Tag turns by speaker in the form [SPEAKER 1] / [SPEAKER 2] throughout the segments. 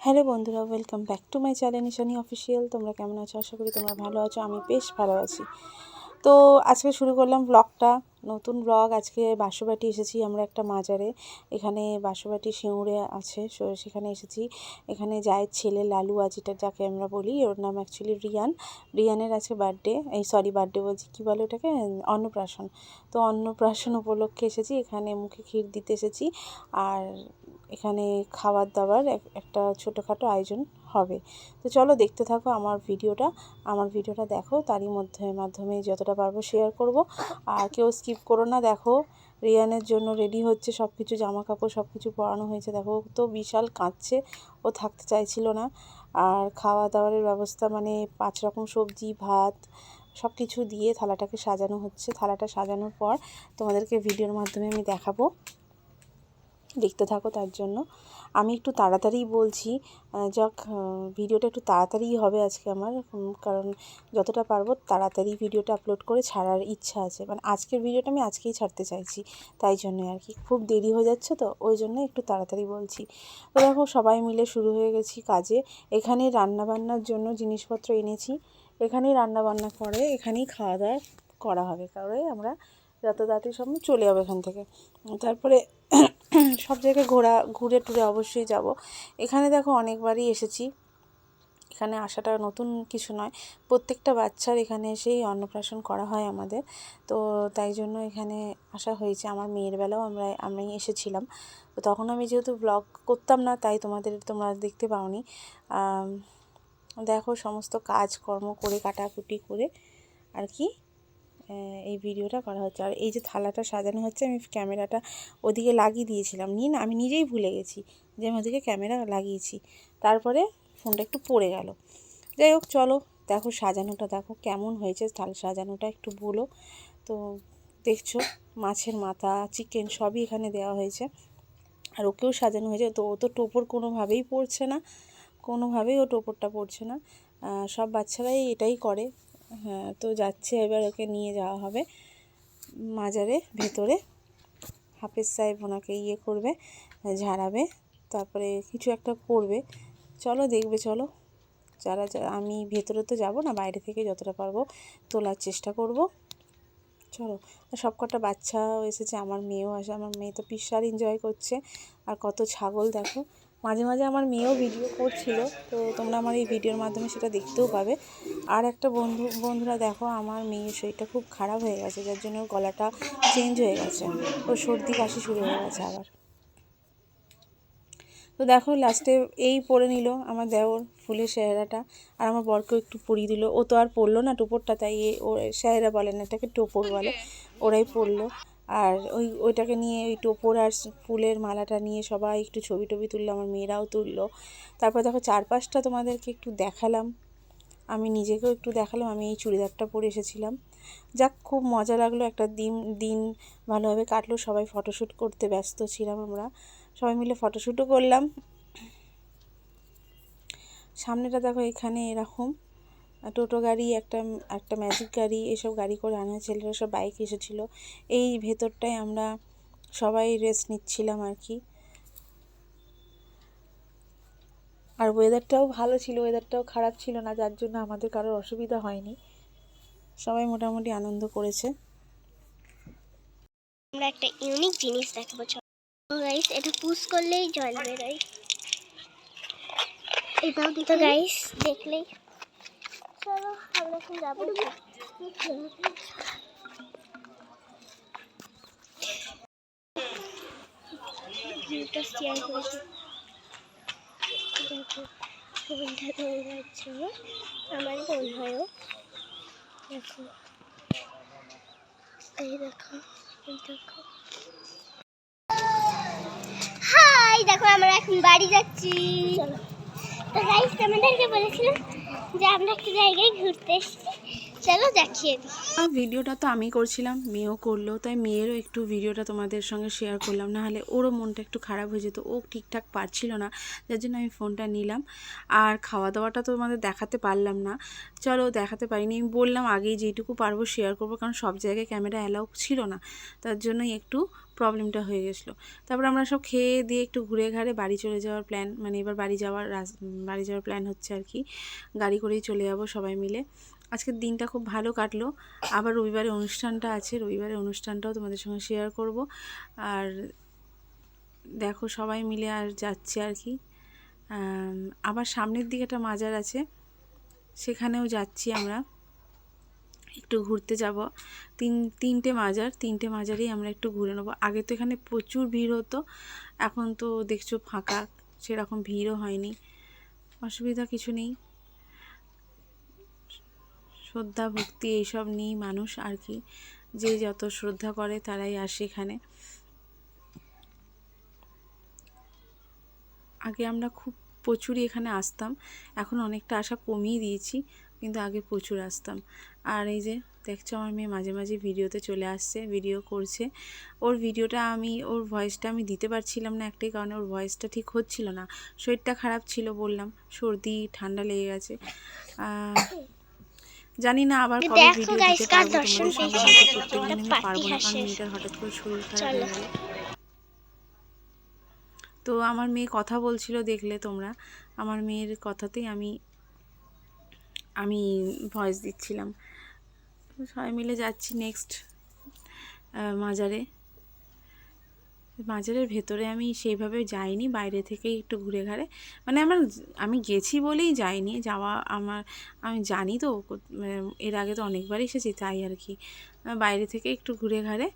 [SPEAKER 1] Hello বন্ধুরা welcome back to my channel Nishani official তোমরা কেমন আছো? আশা করি তোমরা ভালো আছো, আমি বেশ ভালো আছি। তো আজকে শুরু করলাম ব্লগটা নতুন ব্লগ আজকে বাসুবাটি এসেছি আমরা একটা মাজারে। এখানে বাসুবাটি সিঙ্গুরে আছে সেখানে এসেছি। এখানে যায় ছেলে লালু আজিটা যাকে আমরা বলি, ওর নাম অ্যাকচুয়ালি রিয়ান। রিয়ানের আজকে বার্থডে এই সরি বার্থডে বলছি, কী বলে ওটাকে? অন্নপ্রাশন। তো অন্নপ্রাশন উপলক্ষে এসেছি, এখানে মুখে ক্ষীর দিতে এসেছি। আর এখানে খাবার দাবার এক- একটা ছোটোখাটো আয়োজন হবে। তো চলো দেখতে থাকো আমার ভিডিওটা। আমার ভিডিওটা দেখো, তারই মধ্যে, মাধ্যমে যতটা পারব শেয়ার করব। আর কেউ স্কিপ করো না, দেখো। রিয়ানের জন্য রেডি হচ্ছে সব কিছু জামা কাপড় সব কিছু পরানো হয়েছে। দেখো তো বিশাল কাঁদছে, ও থাকতে চাইছিল না। আর খাওয়া দাওয়ারের ব্যবস্থা মানে পাঁচ রকম সবজি, ভাত সব কিছু দিয়ে থালাটাকে সাজানো হচ্ছে। থালাটা সাজানোর পর তোমাদেরকে ভিডিওর মাধ্যমে আমি দেখাবো। দেখতে থাকো তার জন্য। আমি একটু তাড়াতাড়ি বলছি যাক ভিডিওটা একটু তাড়াতাড়ি হবে আজকে আমার কারণ যতটা পারব তাড়াতাড়ি ভিডিওটা আপলোড করে ছাড়ার ইচ্ছা আছে। মানে আজকের ভিডিওটা আমি আজকেই ছাড়তে চাইছি, তাই জন্য আর কি। খুব দেরি হয়ে যাচ্ছে তো, ওই জন্য একটু তাড়াতাড়ি বলছি। তো দেখো, সবাই মিলে শুরু হয়ে গেছি কাজে। এখানে রান্নাবান্নার জন্য জিনিসপত্র এনেছি। এখানেই রান্নাবান্না করে, এখানেই খাওয়া দাওয়া করা হবে। কারণ আমরা যত তাড়াতাড়ি সম্ভব চলে যাব এখান থেকে। তারপরে সব জায়গায় ঘোরা, ঘুরে টুরে অবশ্যই যাব। এখানে দেখো অনেকবারই এসেছি। এখানে আসাটা নতুন কিছু নয়। প্রত্যেকটা বাচ্চার এখানে এসেই অন্নপ্রাশন করা হয় আমাদের। তো তাই জন্য এখানে আসা হয়েছে। আমার মেয়ের বেলাও আমরা আমি এসেছিলাম। তো তখন আমি যেহেতু ব্লগ করতাম না, তাই তোমাদের, তোমরা দেখতে পাওনি। দেখো সমস্ত কাজকর্ম করে, কাটাকুটি করে। আর কি? এই ভিডিওটা করা হচ্ছে। আর এই যে থালাটা সাজানো হচ্ছে, আমি ক্যামেরাটা ওদিকে লাগিয়ে দিয়েছিলাম। নিয়ে না, আমি নিজেই ভুলে গেছি যে আমি ওদিকে ক্যামেরা লাগিয়েছি। তারপরে ফোনটা একটু পড়ে গেল। যাই হোক, চলো দেখো সাজানোটা, দেখো কেমন হয়েছে থাল সাজানোটা, একটু বলো। তো দেখছ, মাছের মাথা চিকেন সবই এখানে দেওয়া হয়েছে। আর ওকেও সাজানো হয়েছে। তো ও তো টোপর কোনোভাবেই পড়ছে না। কোনোভাবেই ও টোপরটা পড়ছে না। সব বাচ্চারাই এটাই করে। হ্যাঁ তো যাচ্ছে এবার ওকে নিয়ে যাওয়া হবে মাজারে, ভেতরে। হাফেজ সাহেব ওনাকে ইয়ে করবে, ঝাড়াবে, তারপরে কিছু একটা করবে। চলো, দেখবে, চলো। যারা আমি ভেতরে তো যাব না, বাইরে থেকে যতটা পারব তোলার চেষ্টা করব। চলো, সব কটা বাচ্চাও এসেছে, আমার মেয়েও আসে, আমার মেয়ে তো বিশাল এনজয় করছে। আর কত ছাগল, দেখো। মাঝে মাঝে আমার মেয়েও ভিডিও করছিল, তো তোমরা আমার এই ভিডিওর মাধ্যমে সেটা দেখতেও পাবে। আর একটা বন্ধু, বন্ধুরা দেখো, আমার মেয়ের শরীরটা খুব খারাপ হয়ে গেছে, যার জন্য গলাটা চেঞ্জ হয়ে গেছে। ওর সর্দি কাশি শুরু হয়ে গেছে আবার। তো দেখো লাস্টে এই পরে নিল আমার দেওর ফুলের সেহেরাটা আর আমার বরকেও একটু পরিয়ে দিল। ও তো আর পরলো না টোপরটা, তাই ও সেহেরা বলে না, এটাকে টোপর বলে। ওরাই পরলো। আর ওই, ওইটাকে নিয়ে ওই টোপর আর ফুলের মালাটা নিয়ে সবাই একটু ছবি টবি তুললো, আমার মেয়েরাও তুললো। তারপর দেখো চারপাশটা তোমাদেরকে একটু দেখালাম। আমি নিজেকেও একটু দেখালাম, আমি এই চুড়িদারটা পরে এসেছিলাম। যাক, খুব মজা লাগল, একটা দিন দিন ভালোভাবে কাটলো। সবাই ফটোশ্যুট করতে ব্যস্ত ছিলাম আমরা। সবাই মিলে ফটোশ্যুটও করলাম। সামনেটা দেখো এখানে এরকম। টোটো গাড়ি, একটা একটা ম্যাজিক গাড়ি, এসব গাড়ি করে আনা ছেলেরা সব বাইক এসেছিল। এই ভেতরটায় আমরা সবাই রেস্ট নিচ্ছিলাম আর কি। আর ওয়েদারটাও ভালো ছিল ওয়েদারটাও খারাপ ছিল না, যার জন্য আমাদের কারোর অসুবিধা হয়নি। সবাই মোটামুটি আনন্দ করেছে।
[SPEAKER 2] আমরা একটা ইউনিক জিনিস দেখাবো গাইস এটা পুশ করলেই জল বেরোয়। এটাও তো গাইস দেখলেই। চলো আমরা এখন যাব ভিউটা শেয়ার করেছি দেখো বোনটা ধরে যাচ্ছে আমার বোন হয়ও। দেখো। এই দেখো এই দেখো। হাই দেখো আমরা এখন বাড়ি যাচ্ছি। তো গাইস তোমাদেরকে বলেছিলাম যে আমরা একটা জায়গায় ঘুরতে এসেছি। চলো দেখিয়ে দিই।
[SPEAKER 1] ভিডিওটা তো আমি করছিলাম, মেয়েও করল, তাই মেয়েরও একটু ভিডিওটা তোমাদের সঙ্গে শেয়ার করলাম। না হলে ওরও মনটা একটু খারাপ হয়ে যেত, ও ঠিকঠাক পারছিল না, যার জন্য আমি ফোনটা নিলাম। আর খাওয়া দাওয়াটা তো তোমাদের দেখাতে পারলাম না। চলো দেখাতে পারিনি, আমি বললাম আগেই যেটুকু পারব শেয়ার করব, কারণ সব জায়গায় ক্যামেরা অ্যালাউ ছিল না, তার জন্যই একটু প্রবলেমটা হয়ে গেছিল। তারপর আমরা সব খেয়ে দিয়ে একটু ঘুরে ঘাড়ে বাড়ি চলে যাওয়ার প্ল্যান মানে এবার বাড়ি যাওয়ার বাড়ি যাওয়ার প্ল্যান হচ্ছে আর কি। গাড়ি করেই চলে যাব সবাই মিলে। আজকের দিনটা খুব ভালো কাটলো। আবার রবিবারে অনুষ্ঠানটা আছে, রবিবারে অনুষ্ঠানটাও তোমাদের সঙ্গে শেয়ার করব। আর দেখো সবাই মিলে আর যাচ্ছে আর কি। আবার সামনের দিকে একটা মাজার আছে, সেখানেও যাচ্ছি আমরা। একটু ঘুরতে যাব। তিন, তিনটে মাজার, তিনটে মাজারেই আমরা একটু ঘুরে নেব। আগে তো এখানে প্রচুর ভিড় হতো, এখন তো দেখছ ফাঁকা, সেরকম ভিড়ও হয়নি। অসুবিধা কিছু নেই। শ্রদ্ধা, ভক্তি এইসব নিয়েই মানুষ আর কি। যে যত শ্রদ্ধা করে তারাই আসে এখানে। আগে আমরা খুব প্রচুরই এখানে আসতাম। এখন অনেকটা আশা কমিয়ে দিয়েছি, কিন্তু আগে প্রচুর আসতাম। আর এই যে দেখছ আমার মেয়ে মাঝে মাঝে ভিডিওতে চলে আসছে, ভিডিও করছে। ওর ভিডিওটা আমি, ওর ভয়েসটা আমি দিতে পারছিলাম না একটাই কারণে ওর ভয়েসটা ঠিক হচ্ছিল না। শরীরটা খারাপ ছিল বললাম, সর্দি, ঠান্ডা লেগে গেছে। জানি না আবার কবে ভিডিও দিতে পারব তোমাদের
[SPEAKER 2] পেয়েছি।
[SPEAKER 1] সঙ্গে হয়তো প্রত্যেকদিন আমি
[SPEAKER 2] একটা
[SPEAKER 1] পারব না
[SPEAKER 2] পাতি
[SPEAKER 1] কারণ মেয়েটার হঠাৎ করে শরীর খারাপ। হয়ে গেল। তো আমার মেয়ে কথা বলছিল দেখলে তোমরা। আমার মেয়ের কথাতেই আমি আমি ভয়েস দিচ্ছিলাম। তো সবাই মিলে যাচ্ছি নেক্সট মাজারে। মাজারের ভেতরে আমি সেইভাবে যাইনি, বাইরে থেকেই একটু ঘুরে ঘাড়ে মানে আমার আমি গেছি বলেই যাইনি, যাওয়া আমার, আমি জানি তো মানে এর আগে তো অনেকবার এসেছি তাই আর কি। বাইরে থেকে একটু ঘুরে ঘাড়ে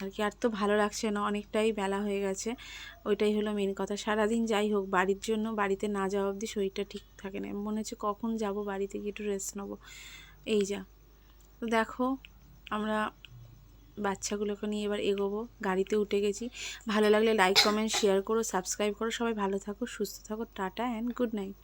[SPEAKER 1] আর কি, আর তো ভালো লাগছে না, অনেকটাই বেলা হয়ে গেছে। ওইটাই হলো মেন কথা। সারাদিন যাই হোক, বাড়ির জন্য বাড়িতে না যাওয়া অবধি শরীরটা ঠিক থাকে না। মনে হচ্ছে কখন যাব, বাড়িতে গিয়ে একটু রেস্ট নেব। এই যা। তো দেখো, আমরা বাচ্চাগুলোকে নিয়ে এবার এগোবো। গাড়িতে উঠে গেছি। ভালো লাগলে লাইক কমেন্ট শেয়ার করো সাবস্ক্রাইব করো। সবাই ভালো থাকো, সুস্থ থাকো। Tata and good night